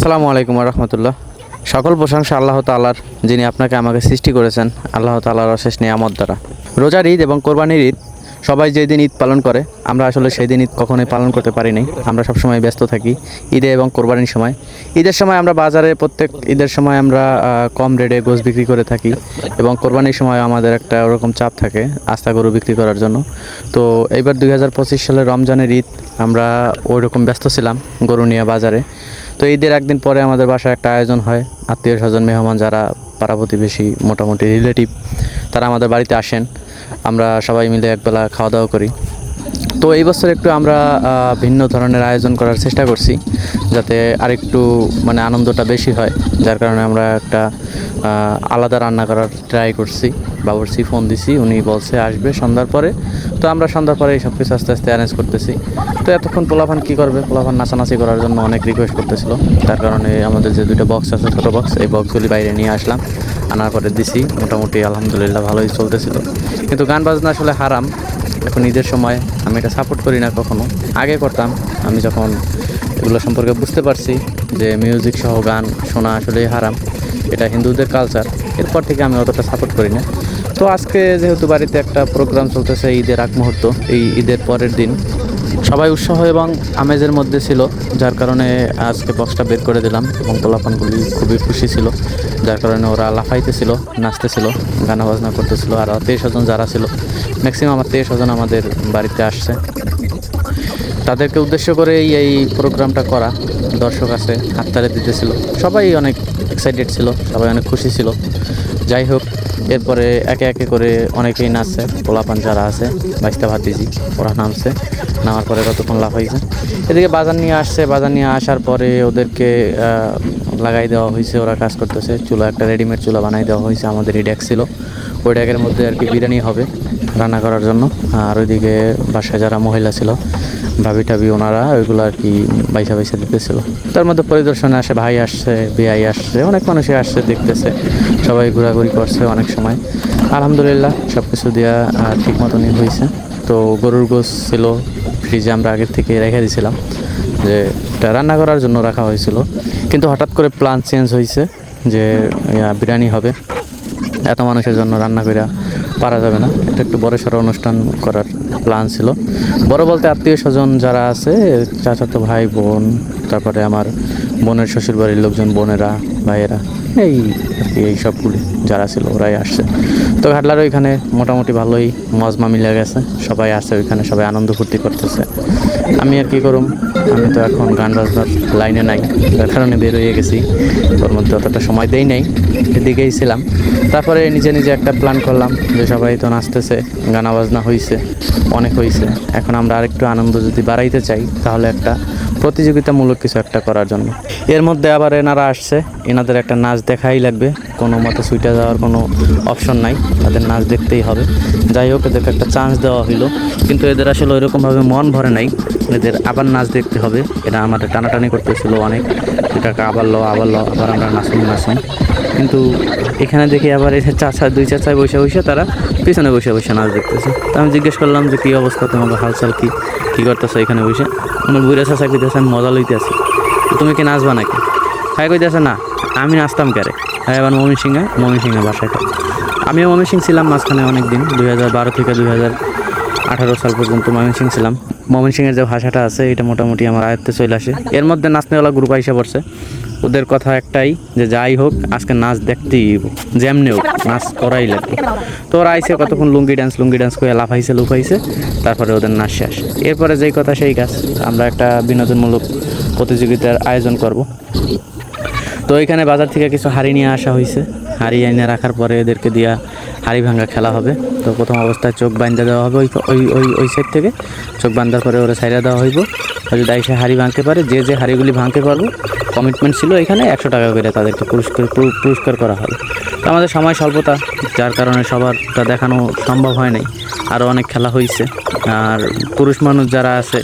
আসসালামু আলাইকুম রহমতুল্লাহ। সকল প্রশংসা আল্লাহ তাল্লার যিনি আপনাকে আমাকে সৃষ্টি করেছেন, আল্লাহ তাল্লাহর অশেষ নিয়ামত দ্বারা। রোজার ঈদ এবং কোরবানির ঈদ, সবাই যেই দিন ঈদ পালন করে, আমরা আসলে সেই দিন ঈদ কখনোই পালন করতে পারি নাই। আমরা সবসময় ব্যস্ত থাকি, ঈদে এবং কোরবানির সময়। ঈদের সময় আমরা বাজারে, প্রত্যেক ঈদের সময় আমরা কম রেটে গোছ বিক্রি করে থাকি এবং কোরবানির সময় আমাদের একটা ওরকম চাপ থাকে আস্থা গরু বিক্রি করার জন্য। তো এইবার দুই সালের রমজানের ঈদ, আমরা ওই রকম ব্যস্ত ছিলাম গরু নিয়ে বাজারে। তো ঈদের একদিন পরে আমাদের বাসায় একটা আয়োজন হয়। আত্মীয় স্বজন, মেহমান যারা, পাড়া প্রতিবেশী, মোটামুটি রিলেটিভ তারা আমাদের বাড়িতে আসেন। আমরা সবাই মিলে একবেলা খাওয়া দাওয়া করি। তো এই বছর একটু আমরা ভিন্ন ধরনের আয়োজন করার চেষ্টা করছি, যাতে আরেকটু মানে আনন্দটা বেশি হয়, যার কারণে আমরা একটা আলাদা রান্না করার ট্রাই করছি। বাবরসি ফোন দিছি, উনি বলছে আসবে সন্ধ্যার পরে। তো আমরা সন্ধ্যার পরে এই সব কিছু আস্তে আস্তে অ্যারেঞ্জ করতেছি। তো এতক্ষণ পোলাফান কী করবে? পোলাফান নাচানাচি করার জন্য অনেক রিকোয়েস্ট করতেছিল। তার কারণে আমাদের যে দুটো বক্স আছে, ছোটো বক্স এই বক্সগুলি বাইরে নিয়ে আসলাম। আনার পরে দিছি, মোটামুটি আলহামদুলিল্লাহ ভালোই চলতেছিল। কিন্তু গান বাজনা আসলে হারাম। এখন ঈদের সময় আমি এটা সাপোর্ট করি না কখনো। আগে করতাম, আমি যখন এগুলো সম্পর্কে বুঝতে পারছি যে মিউজিক সহ গান শোনা আসলেই হারাম, এটা হিন্দুদের কালচার এরপর থেকে আমি অতটা সাপোর্ট করি না। তো আজকে যেহেতু বাড়িতে একটা প্রোগ্রাম চলতেছে ঈদের আগ মুহূর্ত, এই ঈদের পরের দিন সবাই উৎসাহ এবং আমেজের মধ্যে ছিল, যার কারণে আজকে বক্সটা বের করে দিলাম এবং পোলাপানগুলি খুবই খুশি ছিল, যার কারণে ওরা লাফাইতেছিল, নাচতেছিল গানা বাজনা করতেছিল, আর আত্মীয় স্বজন যারা ছিল ম্যাক্সিমাম আমার আত্মীয় স্বজন আমাদের বাড়িতে আসছে। তাদেরকে উদ্দেশ্য করেই এই প্রোগ্রামটা করা, দর্শক আছে, হাততালি দিতেছিল, সবাই অনেক এক্সাইটেড ছিল, সবাই অনেক খুশি ছিল। যাই হোক এরপরে একে একে করে অনেকেই নাচছে, পোলাপান যারা আছে বাইশটা ভাতিজি, ওরা নামছে। নামার পরে কতক্ষণ লাভ হয়েছে? এদিকে বাজার নিয়ে আসছে, বাজার নিয়ে আসার পরে ওদেরকে লাগাই দেওয়া হয়েছে, ওরা কাজ করতেছে। চুলা, একটা রেডিমেড চুলা বানাই দেওয়া হয়েছে আমাদের এই ড্যাক ছিল। ওই ড্যাকের মধ্যে আর কি বিরিয়ানি হবে। রান্না করার জন্য। আর ওইদিকে বাসায় যারা মহিলা ছিল, ভাবি টাবি ওনারা ওইগুলো আর কি বাইসা বাইসা দিতেছিল। তার মধ্যে পরিদর্শনে আসে, ভাই আসছে, বিআই আসছে, অনেক মানুষই আসছে, দেখতেছে। সবাই ঘোরাঘুরি করছে অনেক সময়। আলহামদুলিল্লাহ সব কিছু দেওয়া ঠিক মতনই হয়েছে তো গরুর গোস ছিল, ফ্রিজে আমরা আগের থেকে রেখে দিয়েছিলাম যে এটা রান্না করার জন্য রাখা হয়েছিল। কিন্তু হঠাৎ করে প্ল্যান চেঞ্জ হয়েছে যে বিরিয়ানি হবে। এত মানুষের জন্য রান্না করে পারা যাবে না। এটা একটু বড় সড়ো অনুষ্ঠান করার প্ল্যান ছিল। বড় বলতে আত্মীয় স্বজন যারা আছে, চাচাতো ভাই, বোন, তারপরে আমার বোনের শ্বশুরবাড়ির লোকজন, বোনেরা, ভাইয়েরা, এই আর কি এই সবগুলি যারা ছিল ওরাই আসছে। তো ঘাটলার ওইখানে মোটামুটি ভালোই মজমা মিলে গেছে। সবাই আসছে ওইখানে, সবাই আনন্দ ফুর্তি করতেছে। আমি আর কি করুম? আমি তো এখন গান বাজনার লাইনে নাই তার কারণে বের হয়ে গেছি। ওর মধ্যে অতটা সময় দেই নাই, এদিকেই ছিলাম। তারপরে নিজে নিজে একটা প্ল্যান করলাম যে সবাই তো নাচতেছে, গানা বাজনা হয়েছে অনেক হয়েছে এখন আমরা আরেকটু আনন্দ যদি বাড়াইতে চাই, তাহলে একটা প্রতিযোগিতামূলক কিছু একটা করার জন্য। এর মধ্যে আবার এনারা আসছে, এনাদের একটা নাচ দেখাই লাগবে। কোনো মতে সুইটা যাওয়ার কোনো অপশন নাই। তাদের নাচ দেখতেই হবে। যাই হোক, এদেরকে একটা চান্স দেওয়া হইল। কিন্তু এদের আসলে ওইরকমভাবে মন ভরে নাই। এদের আবার নাচ দেখতে হবে। এটা আমাদের টানাটানি করতেছিল অনেক। এটাকে আবার লো আবার লো আবার আমরা নাচুন নাচুন। কিন্তু এখানে দেখি আবার এই চাচা, দুই চার চাচায় বসে বসে তারা পিছনে বসে বসে নাচ দেখতেছে। তো আমি জিজ্ঞেস করলাম যে, কী অবস্থা? তোমাকে হালচাল কি? কী করতেছো এখানে বসে? আমার বুড়া চাচা কইতেছে আমি মজা লইতে আছি তুমি কি নাচবা নাকি? হ্যাঁ কইতেছে, না, আমি নাচতাম ক্যারে হ্যাঁ এবার মমি সিংহা মমি সিংহা বাসায় খাই আমিও মমি সিং ছিলাম মাঝখানে অনেক দিন দুই হাজার বারো থেকে দুই হাজার আঠারো সাল পর্যন্ত ময়মনসিং ছিলাম। ময়মনসিংয়ের যে ভাষাটা আছে, এটা মোটামুটি আমার আয়ত্তে চলে আসে। এর মধ্যে নাচনেওয়ালা গ্রুপ আইসা পড়ছে। ওদের কথা একটাই, যে যাই হোক, আজকে নাচ দেখতেই। যেমনি হোক, নাচ করাই লাগবে। তো ওরা আইসে কতক্ষণ লুঙ্গি ডান্স লুঙ্গি ডান্স করে লাফাইছে, লুফাইছে, তারপরে ওদের নাচ শেষ। এরপরে যেই কথা, সেই কাজ। আমরা একটা বিনোদনমূলক প্রতিযোগিতার আয়োজন করব। তো এখানে বাজার থেকে কিছু হাড়ি নিয়ে আসা হয়েছে হাড়ি এনে রাখার পরে এদেরকে দিয়া হাড়ি ভাঙা খেলা হবে। তো প্রথম অবস্থায় চোখ বান্ধা দেওয়া হবে ওই ওই ওই সাইড থেকে। চোখ বান্ধার পরে ওরা সাইডা দেওয়া হইব। যদি আইসে হাড়ি ভাঙতে পারে, যে যে হাড়িগুলি ভাঙতে পারব কমিটমেন্ট ছিল এখানে একশো টাকা করে তাদেরকে পুরস্কার পুরস্কার করা হবে তো আমাদের সময় স্বল্পতা, যার কারণে সবারটা দেখানো সম্ভব হয় নাই। আরও অনেক খেলা হয়েছে আর পুরুষ মানুষ যারা আছে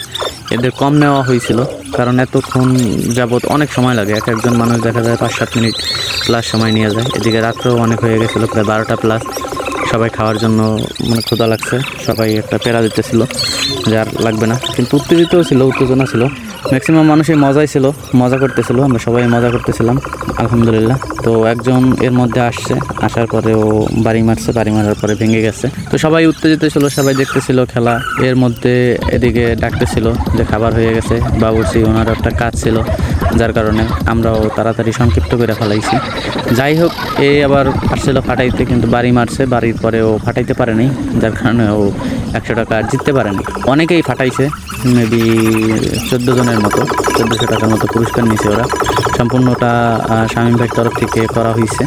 এদের কম নেওয়া হয়েছিল, কারণ এতক্ষণ যাবৎ অনেক সময় লাগে। এক একজন মানুষ দেখা যায় পাঁচ সাত মিনিট প্লাস সময় নিয়ে যায়। এদিকে রাত্রেও অনেক হয়ে গেছিল, প্রায় বারোটা প্লাস সবাই খাওয়ার জন্য মানে ক্ষুদা লাগছে, সবাই একটা পেরা দিতেছিল, যার লাগবে না। কিন্তু উত্তেজিতও ছিল, উত্তেজনা ছিল। ম্যাক্সিমাম মানুষই মজাই ছিল, মজা করতেছিল, আমরা সবাই মজা করতেছিলাম, আলহামদুলিল্লাহ। তো একজন এর মধ্যে আসছে, আসার পরে ও বাড়ি মারছে, বাড়ি মারার পরে ভেঙে গেছে। তো সবাই উত্তেজিত ছিল, সবাই দেখতেছিল খেলা, এর মধ্যে এদিকে ডাকতেছিল যে খাবার হয়ে গেছে, বাবুর্চি, ওনার একটা কাজ ছিল। যার কারণে আমরাও তাড়াতাড়ি সংক্ষিপ্ত করে ফেলাইছি। যাই হোক, এ আবার আসছিল ফাটাইতে কিন্তু বাড়ি মারছে, বাড়ির পরে ও ফাটাইতে পারেনি যার কারণে ও একশো টাকা জিততে পারেনি অনেকেই ফাটাইছে মেবি চোদ্দ জনের মতো, চোদ্দোশো টাকার মতো পুরস্কার নিয়েছে ওরা। সম্পূর্ণটা শামীম ভাইয়ের তরফ থেকে করা হয়েছে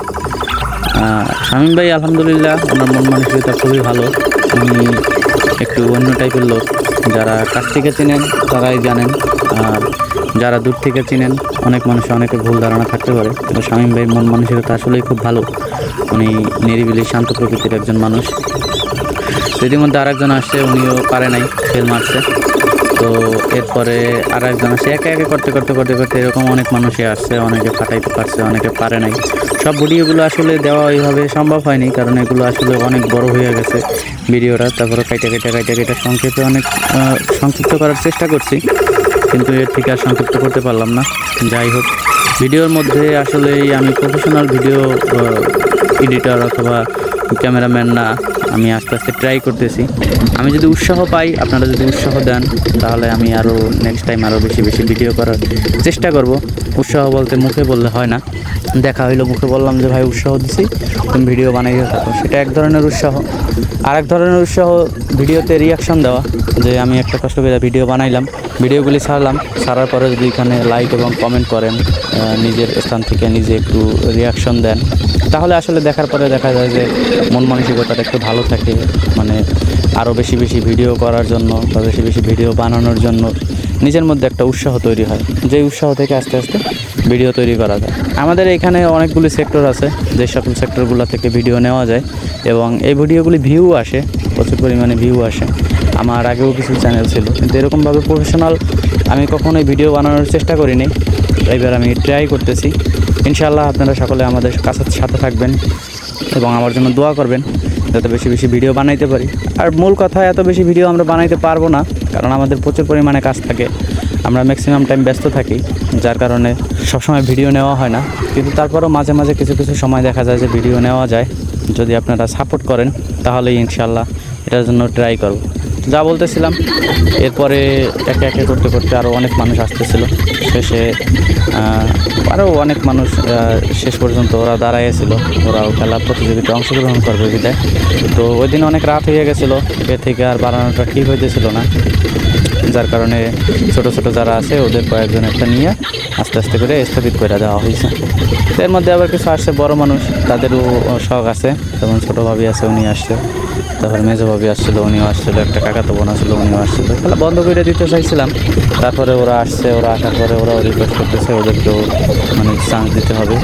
শামীম ভাই, আলহামদুলিল্লাহ, ওনার মন মানসিকতা খুবই ভালো। উনি একটু অন্য টাইপের লোক। যারা কাছ থেকে চিনেন, তারাই জানেন। আর যারা দূর থেকে চিনেন, অনেক মানুষের অনেকে ভুল ধারণা থাকতে পারে। কিন্তু শামীম ভাই মন মানসিকতা আসলেই খুব ভালো। উনি নিরিবিলি, শান্ত প্রকৃতির একজন মানুষ। ইতিমধ্যে আরেকজন আসছে, উনিও পারে নাই, ফেল মারছে। তো এরপরে আর একজন আসে একে একে করতে করতে করতে করতে এরকম অনেক মানুষই আসছে, অনেকে ফাটাইতে পারছে, অনেকে পারে নাই। সব ভিডিওগুলো আসলে দেওয়া ওইভাবে সম্ভব হয়নি, কারণ এগুলো আসলে অনেক বড় হয়ে গেছে ভিডিওটা। তারপরে কাইটা কাইটা কাইটা কাইটা সংক্ষেপে অনেক সংক্ষিপ্ত করার চেষ্টা করছি। কিন্তু এর থেকে আর সংক্ষিপ্ত করতে পারলাম না। যাই হোক, ভিডিওর মধ্যে আসলেই আমি প্রফেশনাল ভিডিও এডিটর অথবা ক্যামেরাম্যান না, আমি আস্তে আস্তে ট্রাই করতেছি। আমি যদি উৎসাহ পাই, আপনারা যদি উৎসাহ দেন, তাহলে আমি আরও নেক্সট টাইম আরও বেশি বেশি ভিডিও করার চেষ্টা করব। উৎসাহ বলতে মুখে বললে হয় না। দেখা হইল, মুখে বললাম যে, ভাই, উৎসাহ দিছি, তুমি ভিডিও বানাইতে থাকো সেটা এক ধরনের উৎসাহ। আর এক ধরনের উৎসাহ ভিডিওতে রিয়াকশন দেওয়া, যে আমি একটা কষ্ট করে ভিডিও বানাইলাম। ভিডিওগুলি ছাড়লাম, ছাড়ার পরে যদি এখানে লাইক এবং কমেন্ট করেন নিজের স্থান থেকে নিজে একটু রিয়াকশন দেন, তাহলে আসলে দেখার পরে দেখা যায় যে মন মানসিকতাটা একটু ভালো থাকে মানে আরও বেশি বেশি ভিডিও করার জন্য বা বেশি বেশি ভিডিও বানানোর জন্য নিজের মধ্যে একটা উৎসাহ তৈরি হয়, যে উৎসাহ থেকে আস্তে আস্তে ভিডিও তৈরি করা যায়। আমাদের এখানে অনেকগুলি সেক্টর আছে, যে সকল সেক্টরগুলো থেকে ভিডিও নেওয়া যায়, এবং এই ভিডিওগুলি ভিউ আসে, প্রচুর পরিমাণে ভিউ আসে। আমার আগেও কিছু চ্যানেল ছিল। কিন্তু এরকমভাবে প্রফেশনাল আমি কখনোই ভিডিও বানানোর চেষ্টা করিনি। এবার আমি ট্রাই করতেছি। ইনশাল্লাহ আপনারা সকলে আমাদের কাছে সাথে থাকবেন এবং আমার জন্য দোয়া করবেন, যাতে বেশি বেশি ভিডিও বানাইতে পারি। আর মূল কথা, এত বেশি ভিডিও আমরা বানাইতে পারব না, কারণ আমাদের প্রচুর পরিমাণে কাজ থাকে। আমরা ম্যাক্সিমাম টাইম ব্যস্ত থাকি, যার কারণে সবসময় ভিডিও নেওয়া হয় না। কিন্তু তারপরও মাঝে মাঝে কিছু কিছু সময় দেখা যায় যে ভিডিও নেওয়া যায়। যদি আপনারা সাপোর্ট করেন, তাহলেই ইনশাল্লাহ এটার জন্য ট্রাই করব। যা বলতেছিলাম, এরপরে একে একে করতে করতে আরও অনেক মানুষ আসতেছিল। শেষে আরও অনেক মানুষ শেষ পর্যন্ত ওরা দাঁড়াইয়েছিল। ওরাও খেলা প্রতিযোগিতায় অংশগ্রহণ করবে বিদায়। তো ওই দিন অনেক রাত হয়ে গেছিল। এ থেকে আর বাড়ানোটা ঠিক হইতেছিল না। যার কারণে ছোট ছোট যারা আছে, ওদের কয়েকজন একটা নিয়ে আস্তে আস্তে করে স্থগিত করে দেওয়া হয়েছে। এর মধ্যে আবার কিছু আসছে, বড় মানুষ, তাদেরও শখ আছে। যেমন ছোটো ভাবি আছে উনি আসছে। তারপর মেজো ভাবি আসছিল, উনিও আসছিল, একটা কাকাতো বোন আসছিল, উনিও আসছিল। তাহলে বন্ধ করে দিতে চাইছিলাম। তারপরে ওরা আসছে, ওরা আসার পরে ওরাও রিকোয়েস্ট করতেছে, ওদেরকেও মানে চান্স দিতে হবে।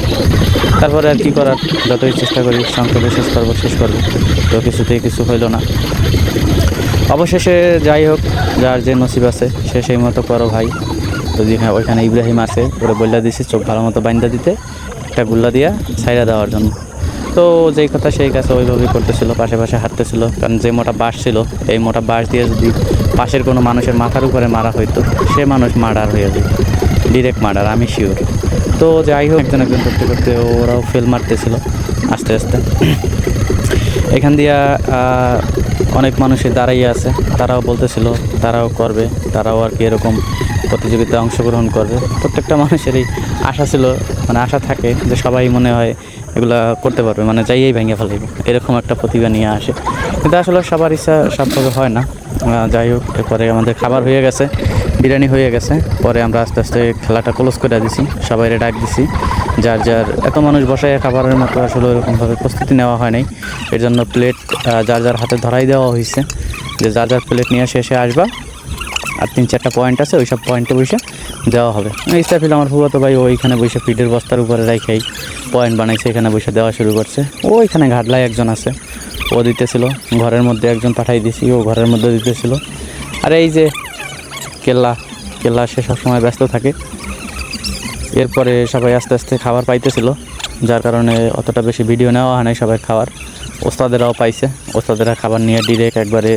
তারপরে আর কি করার? যতই চেষ্টা করি, সংক্ষেপে শেষ করব শেষ করব। তো কিছুতেই কিছু হইল না। অবশেষে যাই হোক, যার যে নসিব আছে, সে সেই মতো করো ভাই। যদি ওইখানে ইব্রাহিম আছে, ওরা বললা দিছে, চোখ ভালো মতো বাইন্দা দিতে, একটা গুল্লা দিয়া ছাইরা দেওয়ার জন্য। তো যেই কথা সেই কাছে ওইভাবেই করতেছিল, পাশে পাশে হাঁটতেছিল, কারণ যে মোটা বাঁশ ছিল, এই মোটা বাঁশ দিয়ে যদি পাশের কোনো মানুষের মাথার উপরে মারা হইতো, সে মানুষ মার্ডার হয়ে যেত। ডিরেক্ট মার্ডার, আমি শিওর তো যাই হোক, একজন একজন করতে করতে ওরাও ফেল মারতেছিল, আস্তে আস্তে। এখান দিয়া অনেক মানুষই দাঁড়াইয়ে আছে। তারাও বলতেছিল, তারাও করবে, তারাও আর কি এরকম প্রতিযোগিতায় অংশগ্রহণ করবে। প্রত্যেকটা মানুষেরই আশা ছিল মানে আশা থাকে যে সবাই মনে হয় এগুলা করতে পারবে মানে যাইয়েই ভেঙে ফেলে এরকম একটা প্রতিভা নিয়ে আসে। কিন্তু আসলে সবার ইচ্ছা সবভাবে হয় না। যাই হোক, এরপরে আমাদের খাবার হয়ে গেছে। বিরিয়ানি হয়ে গেছে। পরে আমরা আস্তে আস্তে খেলাটা ক্লোজ করে দিছি। সবাইরে ডাক দিছি। যার যার, এত মানুষ বসায় খাবারের মতো আসলে ওরকমভাবে প্রস্তুতি নেওয়া হয় নাই। এর জন্য প্লেট যার যার হাতে ধরাই দেওয়া হয়েছে যে যার যার প্লেট নিয়ে শেষে আসবা। আর তিন চারটা পয়েন্ট আছে ওই সব পয়েন্টে বসে দেওয়া হবে। ইস্তাফিল আমার ফুয়াতো ভাই ওইখানে বসে পিঠের বস্তার উপরে রাখাই পয়েন্ট বানাইছে, এখানে বসে দেওয়া শুরু করছে। ও এখানে ঘাটলায় একজন আছে। ও দিতেছিল, ঘরের মধ্যে একজন পাঠাই দিছি, ও ঘরের মধ্যে দিতেছিল। আর এই যে কেল্লা কেল্লা সে সবসময় ব্যস্ত থাকে। এরপরে সবাই আস্তে আস্তে খাবার পাইতেছিল, যার কারণে অতটা বেশি ভিডিও নেওয়া হয় নাই সবাই খাবার। ওস্তাদেরাও পাইছে, ওস্তাদেরা খাবার নিয়ে ডিরেক্ট একবারে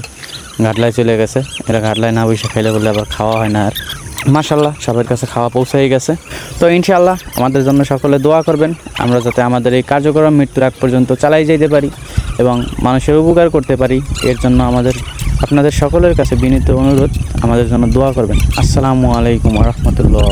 ঘাটলায় চলে গেছে। এরা ঘাটলায় না বসে খাইলে বলে আবার খাওয়া হয় না আর। মাশাল্লাহ সবার কাছে খাওয়া পৌঁছাই গেছে। তো ইনশাল্লাহ আমাদের জন্য সকলে দোয়া করবেন, আমরা যাতে আমাদের এই কার্যক্রম মৃত্যুর আগ পর্যন্ত চালাই যেতে পারি এবং মানুষের উপকার করতে পারি, এর জন্য আমাদের আপনাদের সকলের কাছে বিনীত অনুরোধ আমাদের জন্য দোয়া করবেন। আসসালামু আলাইকুম রহমতুল্লাহ।